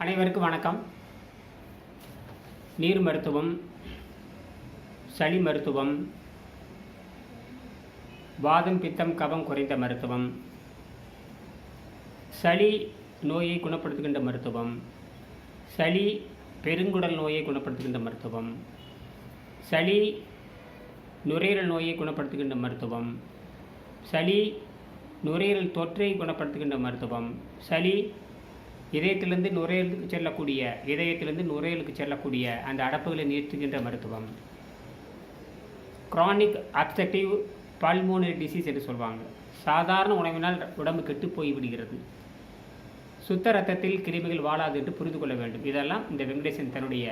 அனைவருக்கும் வணக்கம். நீர் மருத்துவம் சளி மருத்துவம் வாதம் பித்தம் கபம் குறைந்த மருத்துவம் சளி நோயை குணப்படுத்துகின்ற மருத்துவம் சளி பெருங்குடல் நோயை குணப்படுத்துகின்ற மருத்துவம் சளி நுரையீரல் நோயை குணப்படுத்துகின்ற மருத்துவம் சளி நுரையீரல் தொற்றை குணப்படுத்துகின்ற மருத்துவம் சளி இதயத்திலிருந்து நுரையலுக்கு செல்லக்கூடிய இதயத்திலிருந்து நுரையலுக்கு செல்லக்கூடிய அந்த அடப்புகளை நிறுத்துகின்ற மருத்துவம். Chronic அப்செக்டிவ் பல்மோனரி டிசீஸ் என்று சொல்வாங்க. சாதாரண உணவினால் உடம்பு கெட்டு போய் விடுகிறது. சுத்த ரத்தத்தில் கிருமிகள் வாழாது என்று புரிந்து கொள்ள வேண்டும். இதெல்லாம் இந்த வெங்கடேசன் தன்னுடைய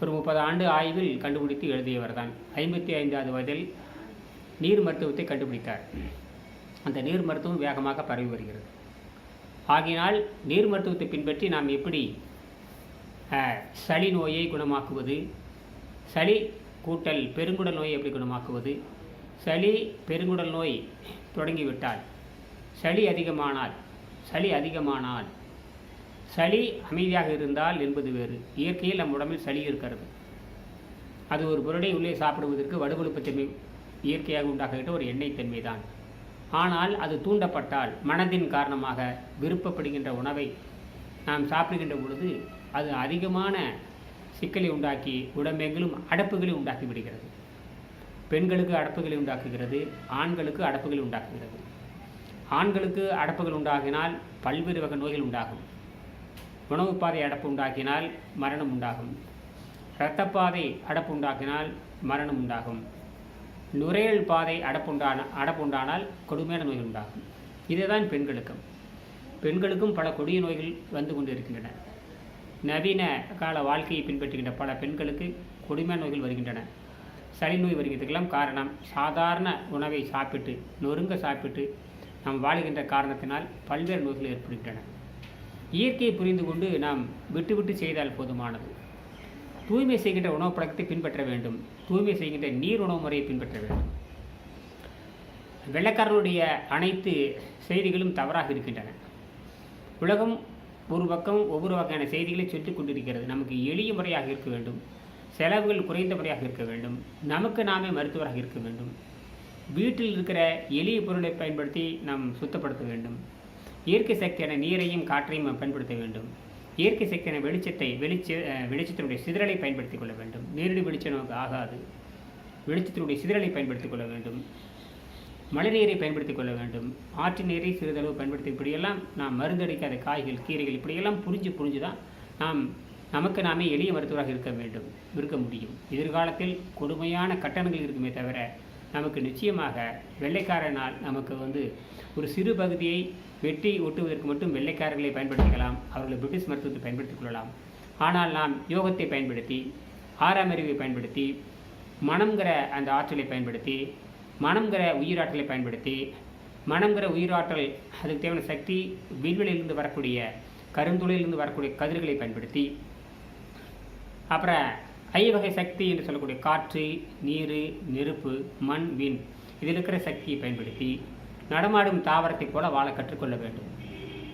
ஒரு முப்பது ஆண்டு ஆய்வில் கண்டுபிடித்து எழுதியவர் தான். ஐம்பத்தி ஐந்தாவது வயதில் நீர் மருத்துவத்தை கண்டுபிடித்தார். அந்த நீர் மருத்துவம் வேகமாக பரவி வருகிறது. ஆகினால் நீர் மருத்துவத்தை பின்பற்றி நாம் எப்படி சளி நோயை குணமாக்குவது சளி கூட்டல் பெருங்குடல் நோயை எப்படி குணமாக்குவது சளி பெருங்குடல் நோய் தொடங்கிவிட்டால் சளி அதிகமானால் சளி அதிகமானால் சளி அமைதியாக இருந்தால் என்பது வேறு. இயற்கையில் நம் உடம்பில் சளி இருக்கிறது. அது ஒரு பொருளை உள்ளே சாப்பிடுவதற்கு வடுவழுப்புத்தன்மை இயற்கையாக உண்டாகிட்ட ஒரு எண்ணெய் தன்மை தான் ஆனால் அது தூண்டப்பட்டால் மனதின் காரணமாக விருப்பப்படுகின்ற உணவை நாம் சாப்பிடுகின்ற பொழுது அது அதிகமான சிக்கலை உண்டாக்கி உடம்பெங்கிலும் அடப்புகளை உண்டாக்கி விடுகிறது. பெண்களுக்கு அடப்புகளை உண்டாக்குகிறது ஆண்களுக்கு அடப்புகளை உண்டாக்குகிறது. ஆண்களுக்கு அடப்புகள் உண்டாகினால் பல்வேறு வகை நோய்கள் உண்டாகும். உணவு பாதை அடப்பு உண்டாக்கினால் மரணம் உண்டாகும். இரத்தப்பாதை அடப்பு உண்டாக்கினால் மரணம் உண்டாகும். நுரையீரல் பாதை அடப்புண்டான அடப்புண்டானால் கொடுமையான நோய்கள் உண்டாகும். இதுதான் பெண்களுக்கும். பெண்களுக்கும் பல கொடிய நோய்கள் வந்து கொண்டு இருக்கின்றன நவீன கால வாழ்க்கையை பின்பற்றுகின்ற பல பெண்களுக்கு கொடுமையான நோய்கள் வருகின்றன. சளி நோய் வருகிறதுக்கெல்லாம் காரணம் சாதாரண உணவை சாப்பிட்டு நொறுங்க சாப்பிட்டு நாம் வாழுகின்ற காரணத்தினால் பல்வேறு நோய்கள் ஏற்படுகின்றன. இயற்கையை புரிந்து கொண்டு நாம் விட்டு செய்தால் போதுமானது. தூய்மை செய்கின்ற உணவு பழக்கத்தை பின்பற்ற வேண்டும். தூய்மை செய்கின்ற நீர் உணவு முறையை பின்பற்ற வேண்டும். வெள்ளக்காரனுடைய அனைத்து செய்திகளும் தவறாக இருக்கின்றன. உலகம் ஒரு பக்கம் ஒவ்வொரு வகையான செய்திகளை சொல்லிக் கொண்டிருக்கிறது. நமக்கு எளிய முறையாக இருக்க வேண்டும். செலவுகள் குறைந்த முறையாக இருக்க வேண்டும். நமக்கு நாமே மருத்துவராக இருக்க வேண்டும். வீட்டில் இருக்கிற எளிய பொருளை பயன்படுத்தி நாம் சுத்தப்படுத்த வேண்டும். இயற்கை சக்தியான நீரையும் காற்றையும் நாம் பயன்படுத்த வேண்டும். இயற்கை சக்தியான வெளிச்சத்தை வெளிச்ச வெளிச்சத்தினுடைய சிதறலை பயன்படுத்திக் கொள்ள வேண்டும். நேரடி வெளிச்சம் நமக்கு ஆகாது. வெளிச்சத்தினுடைய சிதறலை பயன்படுத்திக் கொள்ள வேண்டும். மழை நீரை பயன்படுத்திக் கொள்ள வேண்டும். ஆற்று நீரை சிறிதளவு பயன்படுத்தி இப்படியெல்லாம் நாம் மருந்தடிக்காத காய்கள் கீரைகள் இப்படியெல்லாம் புரிஞ்சு புரிஞ்சு தான் நாம் நமக்கு நாமே எளிய மருத்துவராக இருக்க வேண்டும் இருக்க முடியும். எதிர்காலத்தில் கொடுமையான கட்டணங்கள் இருக்குமே தவிர நமக்கு நிச்சயமாக வெள்ளைக்காரனால் நமக்கு வந்து ஒரு சிறு பகுதியை வெட்டி ஒட்டுவதற்கு மட்டும் வெள்ளைக்காரர்களை பயன்படுத்திக்கலாம் அவர்களை பிரிட்டிஷ் மருத்துவத்தை பயன்படுத்திக் கொள்ளலாம். ஆனால் நாம் யோகத்தை பயன்படுத்தி ஆறாம் அறிவை பயன்படுத்தி மனம்ங்கிற அந்த ஆற்றலை பயன்படுத்தி மனம்ங்கிற உயிராற்றலை பயன்படுத்தி மனம்ங்கிற உயிராற்றல் அதுக்கு தேவையான சக்தி விண்வெளியிலிருந்து வரக்கூடிய கருந்துளையிலிருந்து வரக்கூடிய கதிர்களை பயன்படுத்தி அப்புறம் ஐவகை சக்தி என்று சொல்லக்கூடிய காற்று நீர் நெருப்பு மண் விண். இதில் இருக்கிற சக்தியை பயன்படுத்தி நடமாடும் தாவரத்தைப் போல வாழ கற்றுக்கொள்ள வேண்டும்.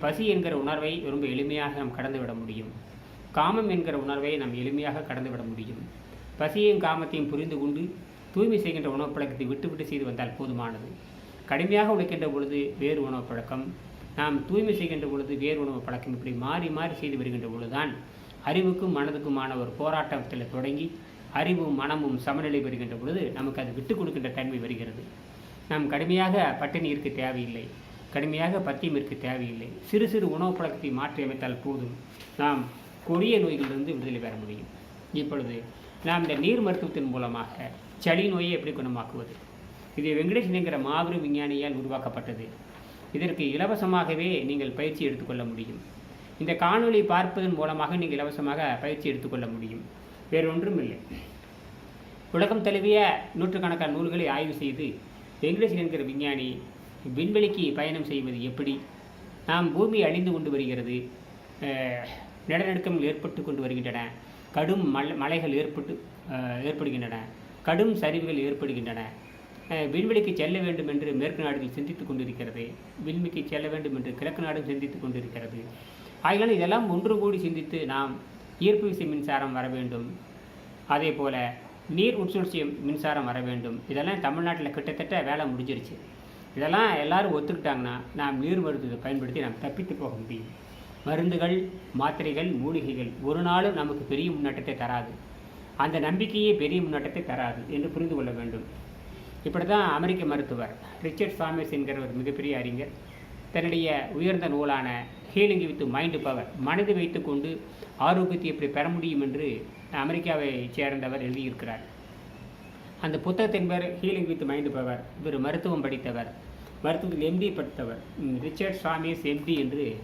பசி என்கிற உணர்வை ரொம்ப எளிமையாக நாம் கடந்துவிட முடியும். காமம் என்கிற உணர்வை நாம் எளிமையாக கடந்துவிட முடியும். பசியையும் காமத்தையும் புரிந்து கொண்டு தூய்மை செய்கின்ற உணவு பழக்கத்தை விட்டுவிட்டு செய்து வந்தால் போதுமானது. கடுமையாக உழைக்கின்ற பொழுது வேறு உணவுப் பழக்கம். நாம் தூய்மை செய்கின்ற பொழுது வேறு உணவு பழக்கம் இப்படி மாறி மாறி செய்து வருகின்ற பொழுதுதான் அறிவுக்கும் மனதுக்குமான ஒரு போராட்டத்தில் தொடங்கி அறிவும் மனமும் சமநிலை பெறுகின்ற பொழுது நமக்கு அது விட்டு கொடுக்கின்ற தன்மை வருகிறது. நாம் கடுமையாக பட்டினி இருக்க தேவையில்லை. கடுமையாக பத்தியம் இருக்க தேவையில்லை. சிறு சிறு உணவு பழக்கத்தை மாற்றி அமைத்தால் போதும். நாம் கொடிய நோய்களிலிருந்து விடுதலை பெற முடியும். இப்பொழுது நாம் இந்த நீர் மருத்துவத்தின் மூலமாக சளி நோயை எப்படி குணமாக்குவது? இது வெங்கடேசன் என்கிற மாபெரும் விஞ்ஞானியால் உருவாக்கப்பட்டது. இதற்கு இலவசமாகவே நீங்கள் பயிற்சி எடுத்துக்கொள்ள முடியும். இந்த காணொளி பார்ப்பதன் மூலமாக நீங்கள் இலவசமாக பயிற்சி எடுத்துக்கொள்ள முடியும். வேறொன்றும் இல்லை உலகம் தழுவிய நூற்றுக்கணக்கான நூல்களை ஆய்வு செய்து வெங்கடேசன் என்கிற விஞ்ஞானி விண்வெளிக்கு பயணம் செய்வது எப்படி? நாம் பூமி அழிந்து கொண்டு வருகிறது நிலநடுக்கங்கள் ஏற்பட்டு கொண்டு வருகின்றன கடும் மலை மலைகள் ஏற்பட்டு ஏற்படுகின்றன கடும் சரிவுகள் ஏற்படுகின்றன. விண்வெளிக்கு செல்ல வேண்டும் என்று மேற்கு நாடுகள் சிந்தித்துக் கொண்டிருக்கிறது விண்வெளிக்கு செல்ல வேண்டும் என்று கிழக்கு நாடும் சிந்தித்துக் கொண்டிருக்கிறது. ஆகினாலும் இதெல்லாம் ஒன்று கூடி சிந்தித்து நாம் ஈர்ப்பு விசை மின்சாரம் வர வேண்டும். அதே போல் நீர் உட்சுழற்சி மின்சாரம் வர வேண்டும். இதெல்லாம் தமிழ்நாட்டில் கிட்டத்தட்ட வேலை முடிஞ்சிருச்சு. இதெல்லாம் எல்லோரும் ஒத்துக்கிட்டாங்கன்னா நாம் நீர் மருத்துவத்தை பயன்படுத்தி நாம் தப்பித்து போக முடியும். மருந்துகள் மாத்திரைகள் மூலிகைகள் ஒரு நாளும் நமக்கு பெரிய முன்னேற்றத்தை தராது. அந்த நம்பிக்கையே பெரிய முன்னேற்றத்தை தராது என்று புரிந்து கொள்ள வேண்டும். இப்படி தான் அமெரிக்க மருத்துவர் ரிச்சர்ட் சாமிஸ் என்கிற ஒரு மிகப்பெரிய அறிஞர் தன்னுடைய உயர்ந்த நூலான ஹீலிங் வித் மைண்டு பவர் மனதை வைத்துக்கொண்டு ஆரோக்கியத்தை எப்படி பெற முடியும் என்று அமெரிக்காவை சேர்ந்தவர் எழுதியிருக்கிறார். அந்த புத்தகத்தின் பேர் ஹீலிங் வித் மைண்டு பவர். இவர் மருத்துவம் படித்தவர். மருத்துவத்தில் எம்டி படித்தவர். ரிச்சர்ட் சாமியஸ் எம்டி என்று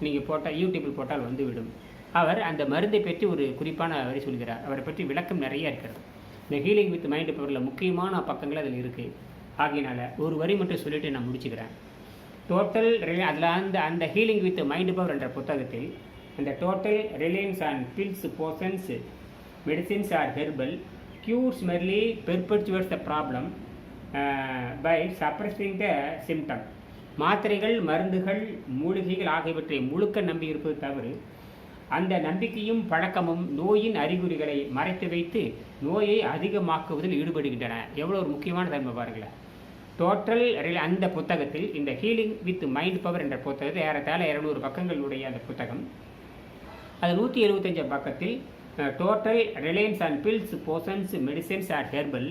நீங்கள் போட்டால் யூடியூப்பில் போட்டால் வந்துவிடும். அவர் அந்த மருந்தை பற்றி ஒரு குறிப்பான வரி சொல்கிறார். அவரை பற்றி விளக்கம் நிறைய இருக்கிறது. இந்த ஹீலிங் வித் மைண்டு பவரில் முக்கியமான பக்கங்கள் அதில் இருக்குது ஆகையினால ஒரு வரி மட்டும் சொல்லிவிட்டு நான் முடிச்சுக்கிறேன். டோட்டல் ரிலே அதில் அந்த அந்த ஹீலிங் வித் மைண்டு பவர் என்ற புத்தகத்தில் அந்த total reliance on pills potions medicines are herbal cures merely perpetuates the problem by suppressing the symptom மாத்திரைகள் மருந்துகள் மூலிகைகள் ஆகியவற்றை முழுக்க நம்பியிருப்பது தவறு. அந்த நம்பிக்கையும் பழக்கமும் நோயின் அறிகுறிகளை மறைத்து வைத்து நோயை அதிகமாக்குவதில் ஈடுபடுகின்றன. எவ்வளோ ஒரு முக்கியமான தன்மை பாருங்களேன். டோட்டல் அந்த புத்தகத்தில் இந்த ஹீலிங் வித் மைண்ட் பவர் என்ற புத்தகத்தை ஏறத்தாழ இரநூறு பக்கங்களுடைய அந்த புத்தகம். அது நூற்றி எழுபத்தஞ்சு பக்கத்தில் total reliance on pills potions medicines are herbal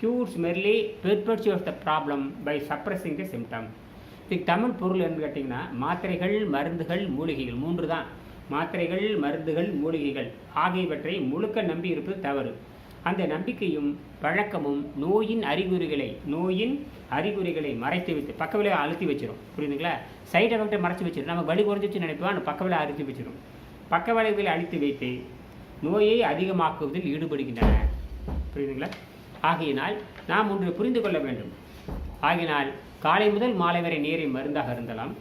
cures merely perpetuates the problem by suppressing the symptom இதுக்கு தமிழ் பொருள் என்று கேட்டிங்கன்னா மாத்திரைகள் மருந்துகள் மூலிகைகள் மூன்று தான். மாத்திரைகள் மருந்துகள் மூலிகைகள். ஆகியவற்றை முழுக்க நம்பி இருப்பது தவறு. அந்த நம்பிக்கையும் பழக்கமும் நோயின் அறிகுறிகளை நோயின் அறிகுறிகளை மறைத்து வைத்து பக்க அழுத்தி வச்சிரும். புரியுதுங்களா? சைடு எஃபெக்டை மறைச்சி வச்சிடும் நம்ம வலி குறைஞ்சிச்சு நினைப்போம். ஆனால் பக்க அழுத்தி வச்சிடும் பக்க விளைவுகளை அழித்து வைத்து நோயை அதிகமாக்குவதில் ஈடுபடுகின்றன. புரியுதுங்களா? ஆகையினால் நாம் ஒன்று புரிந்து கொள்ள வேண்டும். ஆகினால் காலை முதல் மாலை வரை நீரை மருந்தாக இருந்தலாம்.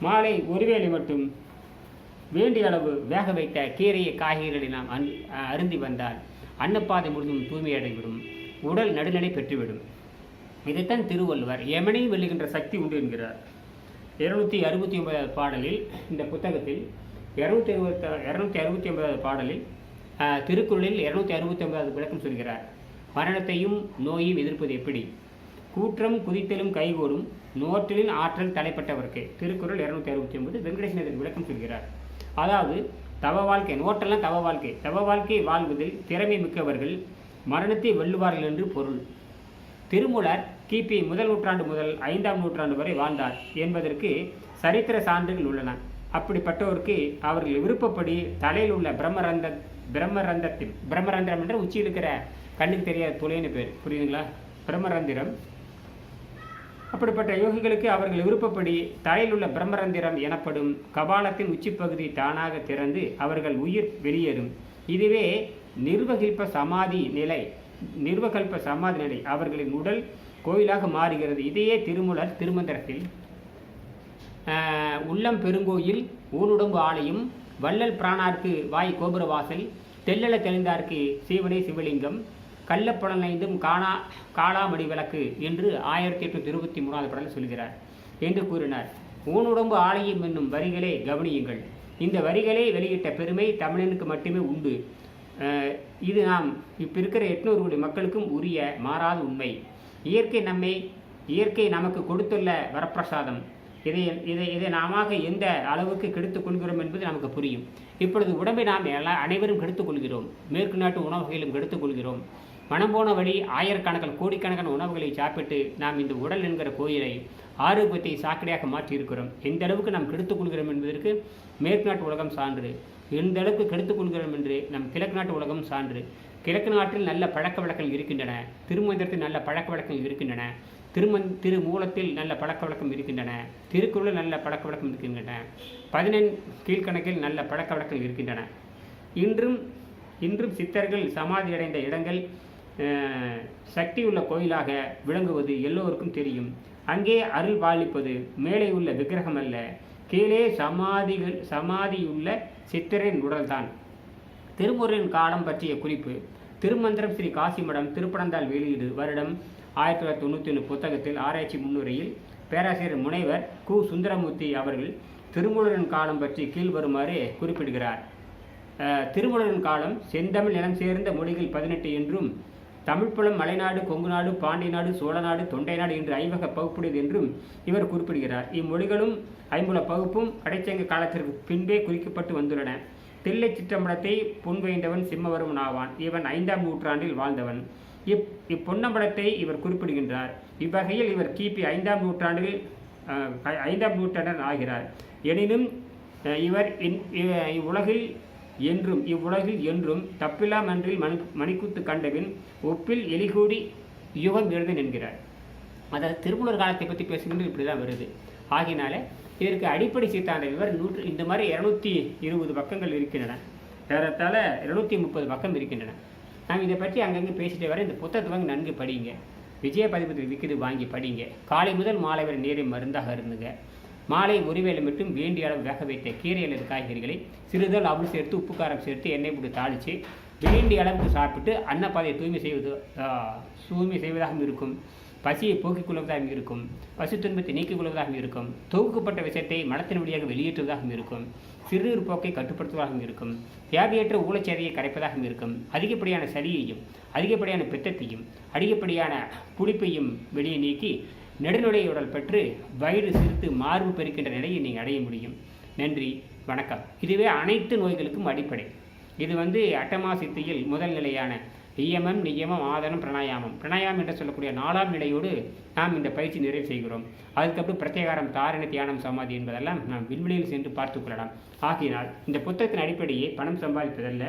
மாலை ஒருவேளை மட்டும் வேண்டிய அளவு வேக வைத்த கீரையை காய்கறிகளை நாம் அன் அருந்தி வந்தால் அன்னப்பாதை முழுதும் தூய்மையடைவிடும் உடல் நடுநிலை பெற்றுவிடும். இதைத்தான் திருவள்ளுவர் எமனையும் வெல்லுகின்ற சக்தி உண்டு என்கிறார். இருநூத்தி அறுபத்தி ஒன்பதாவது பாடலில் இந்த புத்தகத்தில் இரநூத்தி அறுபத்தி இரநூத்தி அறுபத்தி ஒன்பதாவது பாடலில் திருக்குறளில் இரநூத்தி அறுபத்தி ஒன்பதாவது விளக்கம் சொல்கிறார். மரணத்தையும் நோயையும் எதிர்ப்பது எப்படி? கூற்றம் குதித்தலும் கைகூடும். நோற்றலின் ஆற்றல் தலைப்பட்டவருக்கு. திருக்குறள் இரநூத்தி அறுபத்தி ஒன்பது வெங்கடேசன் விளக்கம் சொல்கிறார். அதாவது தவ வாழ்க்கை நோட்டெல்லாம் தவ வாழ்க்கை. தவ வாழ்க்கை வாழ்வதில் திறமை மிக்கவர்கள் மரணத்தை வெல்லுவார்கள் என்று பொருள். திருமூலர் கிபி முதல் நூற்றாண்டு முதல் ஐந்தாம் நூற்றாண்டு வரை வாழ்ந்தார் என்பதற்கு சரித்திர சான்றுகள் உள்ளன. அப்படிப்பட்டோருக்கு அவர்கள் விருப்பப்படி தலையில் உள்ள பிரம்மரந்த பிரம்மரந்தத்தில் பிரம்மரந்திரம் என்ற உச்சியில் இருக்கிற கண்ணுக்கு தெரியாத துளைன்னு பேர். புரியுதுங்களா? பிரம்மரந்திரம் அப்படிப்பட்ட யோகிகளுக்கு அவர்கள் விருப்பப்படி தலையில் உள்ள பிரம்மரந்திரம் எனப்படும் கபாலத்தின் உச்சிப்பகுதி தானாக திறந்து அவர்கள் உயிர் வெளியேறும். இதுவே நிர்வகிப்ப சமாதி நிலை நிர்வகல்ப சமாதி நிலை அவர்களின் உடல் கோயிலாக மாறுகிறது. இதையே திருமூலர் திருமந்திரத்தில் ஆஹ், உள்ளம் பெருங்கோயில் ஊனுடம்பு ஆலயம் வள்ளல் பிராணார்க்கு வாய் கோபுரவாசல் தெல்லல தெளிந்தார்க்கு சீவனே சிவலிங்கம் கள்ளப்புலனைந்தும் காணா காளாமடி விளக்கு என்று ஆயிரத்தி எட்நூத்தி இருபத்தி மூணாவது பாடலில் சொல்கிறார் என்று கூறினார். ஊனுடம்பு ஆலயம் என்னும் வரிகளே கவனியுங்கள். இந்த வரிகளே வெளியிட்ட பெருமை தமிழனுக்கு மட்டுமே உண்டு. இது நாம் இப்போ இருக்கிற எட்நூறு கோடி மக்களுக்கும் உரிய மாறாத உண்மை. இயற்கை நம்மை இயற்கை நமக்கு கொடுத்துள்ள வரப்பிரசாதம். இதை இதை இதை நாம எந்த அளவுக்கு கெடுத்துக் கொள்கிறோம் என்பது நமக்கு புரியும். இப்பொழுது உடம்பை நாம் எல்லா அனைவரும் கெடுத்துக் கொள்கிறோம். மேற்கு நாட்டு உணவுகளிலும் கெடுத்துக் கொள்கிறோம். மனம் போன வழி ஆயிரக்கணக்கான கோடிக்கணக்கான உணவுகளை சாப்பிட்டு நாம் இந்த உடல் என்கிற கோயிலை ஆரோக்கியத்தை சாக்கடையாக மாற்றியிருக்கிறோம். எந்த அளவுக்கு நாம் கெடுத்துக்கொள்கிறோம் என்பதற்கு மேற்கு நாட்டு உலகம் சான்று. எந்த அளவுக்கு கெடுத்துக் கொள்கிறோம் என்று நம் கிழக்கு நாட்டு உலகம் சான்று. கிழக்கு நாட்டில் நல்ல பழக்க வழக்கங்கள் இருக்கின்றன. திருமந்திரத்தில் நல்ல பழக்க வழக்கங்கள் இருக்கின்றன. திருமந் திருமூலத்தில் நல்ல பழக்க வழக்கம் இருக்கின்றன. திருக்குறளில் நல்ல பழக்க வழக்கம் இருக்கின்றன. பதினெண் கீழ்க்கணக்கில் நல்ல பழக்க வழக்கங்கள் இருக்கின்றன. இன்றும் இன்றும் சித்தர்கள் சமாதி அடைந்த இடங்கள் சக்தியுள்ள கோயிலாக விளங்குவது எல்லோருக்கும் தெரியும். அங்கே அருள் பாலிப்பது மேலே உள்ள விக்கிரகம் அல்ல கீழே சமாதிகள் சமாதியுள்ள சித்தரின் உடல்தான். திருமுருகன் காலம் பற்றிய குறிப்பு. திருமந்திரம் ஸ்ரீ காசிமடம் திருப்பனந்தாள் வெளியீடு வருடம் ஆயிரத்தி தொள்ளாயிரத்தி தொண்ணூற்றி ஒன்று புத்தகத்தில் ஆராய்ச்சி முன்னுரையில் பேராசிரியர் முனைவர் கு. சுந்தரமூர்த்தி அவர்கள் திருமுருகன் காலம் பற்றி கீழ்வருமாறு குறிப்பிடுகிறார். திருமுருகன் காலம் செந்தமிழ் நிலம் சேர்ந்த மொழிகள் பதினெட்டு என்றும் தமிழ்ப்புலம் மலைநாடு கொங்குநாடு பாண்டியநாடு சோழநாடு தொண்டைநாடு என்று ஐவக பகுப்புடையது என்றும் இவர் குறிப்பிடுகிறார். இம்மொழிகளும் ஐம்புல பகுப்பும் அடைச்சங்க காலத்திற்கு பின்பே குறிக்கப்பட்டு வந்துள்ளன. தில்லை சிற்றம்பலத்தை புன்வைந்தவன் சிம்மவர்மன் ஆவான். இவன் ஐந்தாம் நூற்றாண்டில் வாழ்ந்தவன். இப் இப்பொன்னம்பலத்தை இவர் குறிப்பிடுகின்றார். இவ்வகையில் இவர் கிபி ஐந்தாம் நூற்றாண்டில் ஐந்தாம் நூற்றாண்டன் ஆகிறார். எனினும் இவர் இன்- இவ- இவ்வுலகில் என்றும் இவ்வுலகில் என்றும் தப்பில்லா மன்றில் மணி மணிக்குத்து கண்டவின் ஒப்பில் எலிகூடி யுகம் எழுதன் என்கிறார். அதாவது திருமூலர் காலத்தை பற்றி பேசுகின்ற இப்படி தான் வருது. ஆகினால இதற்கு அடிப்படை சித்தாந்த இவர் நூற்று இந்த மாதிரி இரநூத்தி இருபது பக்கங்கள் இருக்கின்றன. ஏறத்தால் இருநூத்தி முப்பது பக்கம் இருக்கின்றன. நாம் இதை பற்றி அங்கங்கே பேசிட்டு வர இந்த புத்தகத்தை வாங்கி நன்கு படிங்க. விஜய பதிப்பத்தில் விற்கிது வாங்கி படிங்க. காலை முதல் மாலை வரை நேரை மருந்தாக இருந்துங்க மாலை ஒருவேளை மட்டும் வேண்டிய அளவு வேக வைத்த கீரை அல்லது காய்கறிகளை சிறிதளவு அவள் சேர்த்து உப்பு காரம் சேர்த்து எண்ணெய் போட்டு தாளித்து வேண்டிய அளவுக்கு சாப்பிட்டு அன்னப்பாதையை தூய்மை செய்வது தூய்மை செய்வதாகவும் இருக்கும். பசியை போக்கிக் கொள்வதாகவும் இருக்கும். பசு துன்பத்தை நீக்கிக் கொள்வதாகவும் இருக்கும். தொகுக்கப்பட்ட விஷயத்தை மனத்தின் வழியாக வெளியேற்றுவதாகவும் இருக்கும். சிறுநீர் போக்கை கட்டுப்படுத்துவதாகவும் இருக்கும். தேவையற்ற ஊழச்சேதையை கரைப்பதாகவும் இருக்கும். அதிகப்படியான சளியையும் அதிகப்படியான பித்தத்தையும் அதிகப்படியான புளிப்பையும் வெளியே நீக்கி நெடுநுழையுடல் பெற்று வயிறு சிரித்து மார்பு பெருக்கின்ற நிலையை நீங்கள் அடைய முடியும். நன்றி வணக்கம். இதுவே அனைத்து நோய்களுக்கும் அடிப்படை. இது வந்து அட்டமா சித்தியில் முதல் நிலையான இயமம் நியமம் ஆதனம் பிராணாயாமம். பிராணாயாமம் என்று சொல்லக்கூடிய நாலாம் நிலையோடு நாம் இந்த பயிற்சி நிறைவு செய்கிறோம். அதுக்கப்புறம் பிரத்யேகாரம் தாரண தியானம் சமாதி என்பதெல்லாம் நாம் விண்வெளியில் சென்று பார்த்துக் கொள்ளலாம். ஆகையினால் இந்த புத்தகத்தின் அடிப்படையே பணம் சம்பாதிப்பதல்ல.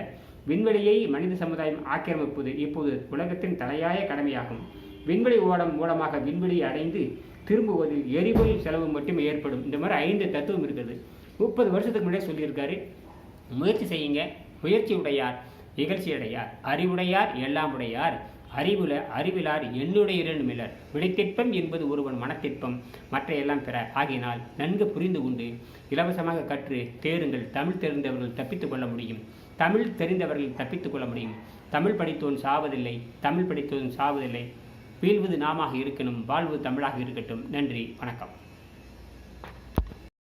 விண்வெளியை மனித சமுதாயம் ஆக்கிரமிப்பது இப்போது உலகத்தின் தலையாய கடமையாகும். விண்வெளி ஓடம் மூலமாக விண்வெளியை அடைந்து திரும்புவது எரிபொருள் செலவு மட்டுமே ஏற்படும். இந்த மாதிரி ஐந்து தத்துவம் இருக்குது. முப்பது வருஷத்துக்கு முன்னாடி சொல்லியிருக்காரு. முயற்சி செய்யுங்க. முயற்சி உடையார் இகழ்ச்சி அடையார். அறிவுடையார் எல்லாம் உடையார். அறிவுல அறிவிலார் என்னுடைய இரண்டுமிலர் விடைத்திற்பம் என்பது ஒருவன் மனத்திற்பம் மற்ற எல்லாம் பெற. ஆகினால் நன்கு புரிந்து கொண்டு இலவசமாக கற்று தேருங்கள். தமிழ் தெரிந்தவர்கள் தப்பித்துக் கொள்ள முடியும். தமிழ் தெரிந்தவர்கள் தப்பித்துக் கொள்ள முடியும். தமிழ் படித்தோன் சாவதில்லை. தமிழ் படித்தோன் சாவதில்லை. வீழ்வது நாமாக இருக்கணும் வாழ்வு தமிழாக இருக்கட்டும். நன்றி வணக்கம்.